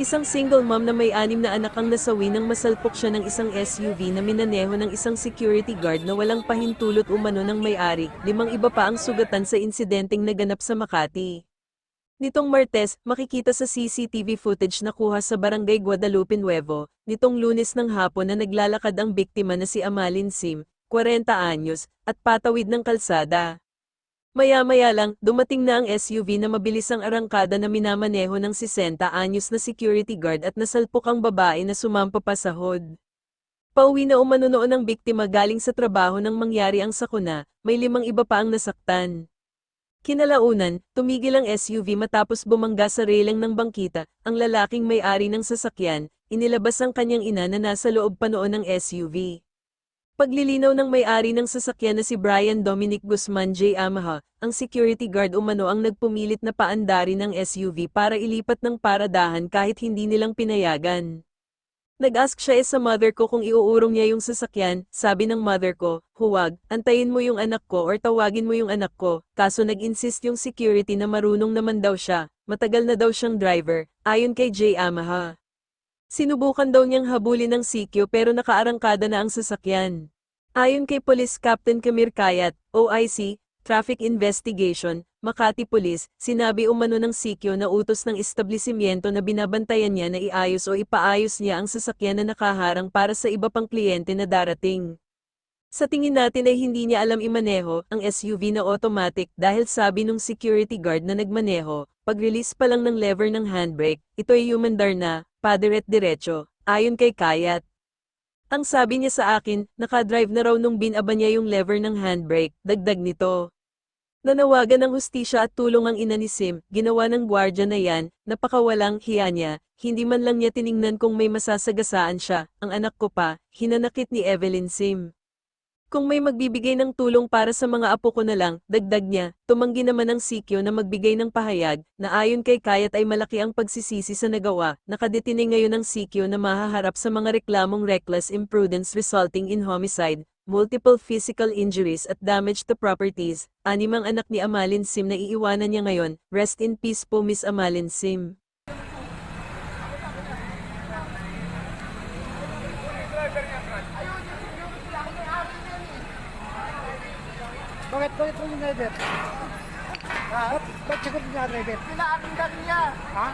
Isang single mom na may anim na anak ang nasawi nang masalpok siya ng isang SUV na minaneho ng isang security guard na walang pahintulot umano ng may-ari. Limang iba pa ang sugatan sa insidenteng naganap sa Makati. Nitong Martes, makikita sa CCTV footage na kuha sa barangay Guadalupe Nuevo, nitong lunes ng hapon na naglalakad ang biktima na si Amalin Sim, 40 anyos, at patawid ng kalsada. Maya-maya lang, dumating na ang SUV na mabilis ang arangkada na minamaneho ng 60 anyos na security guard at nasalpok ang babae na sumampa pa sa hood. Pauwi na umano noon ang biktima galing sa trabaho nang mangyari ang sakuna, may limang iba pa ang nasaktan. Kinalaunan, tumigil ang SUV matapos bumangga sa railing ng bangkita, ang lalaking may-ari ng sasakyan, inilabas ang kanyang ina na nasa loob pa noon ng SUV. Paglilinaw ng may-ari ng sasakyan na si Brian Dominic Guzman J. Amaha, ang security guard umano ang nagpumilit na paandari ng SUV para ilipat ng paradahan kahit hindi nilang pinayagan. Nag-ask siya eh sa mother ko kung iuurong niya yung sasakyan, sabi ng mother ko, huwag, antayin mo yung anak ko or tawagin mo yung anak ko, kaso nag-insist yung security na marunong naman daw siya, matagal na daw siyang driver, ayon kay J. Amaha. Sinubukan daw niyang habulin ng CQ pero nakaarangkada na ang sasakyan. Ayon kay Police Captain Kamir Kayat, OIC, Traffic Investigation, Makati Police, sinabi umano ng CQ na utos ng establishmento na binabantayan niya na iayos o ipaayos niya ang sasakyan na nakaharang para sa iba pang kliyente na darating. Sa tingin natin ay hindi niya alam imaneho ang SUV na automatic dahil sabi nung security guard na nagmaneho, pag-release pa lang ng lever ng handbrake, ito ay humandar na, padiret diretso, ayon kay Kayat. Ang sabi niya sa akin, nakadrive na raw nung binaba niya yung lever ng handbrake, dagdag nito. Nanawagan ng hustisya at tulong ang ina ni Sim, ginawa ng gwardya na yan, napakawalang hiya niya, hindi man lang niya tiningnan kung may masasagasaan siya, ang anak ko pa, hinanakit ni Evelyn Sim. Kung may magbibigay ng tulong para sa mga apo ko na lang, dagdag niya, tumanggi naman ng sikyo na magbigay ng pahayag, na ayon kay Kayat ay malaki ang pagsisisi sa nagawa, nakadetine ngayon ng sikyo na mahaharap sa mga reklamong reckless imprudence resulting in homicide, multiple physical injuries at damage to properties, animang anak ni Amalin Sim na iiwanan niya ngayon, rest in peace po Miss Amalin Sim. Bakit bakit mo yung driver? Ha? Ba't, sagot niya driver? Pinaarindan niya. Ha?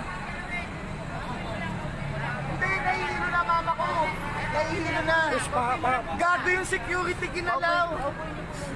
Hindi, nahihilo na mama ko. Nahihilo na. Is pa, pa, Gago yung security ginalaw. Mayroon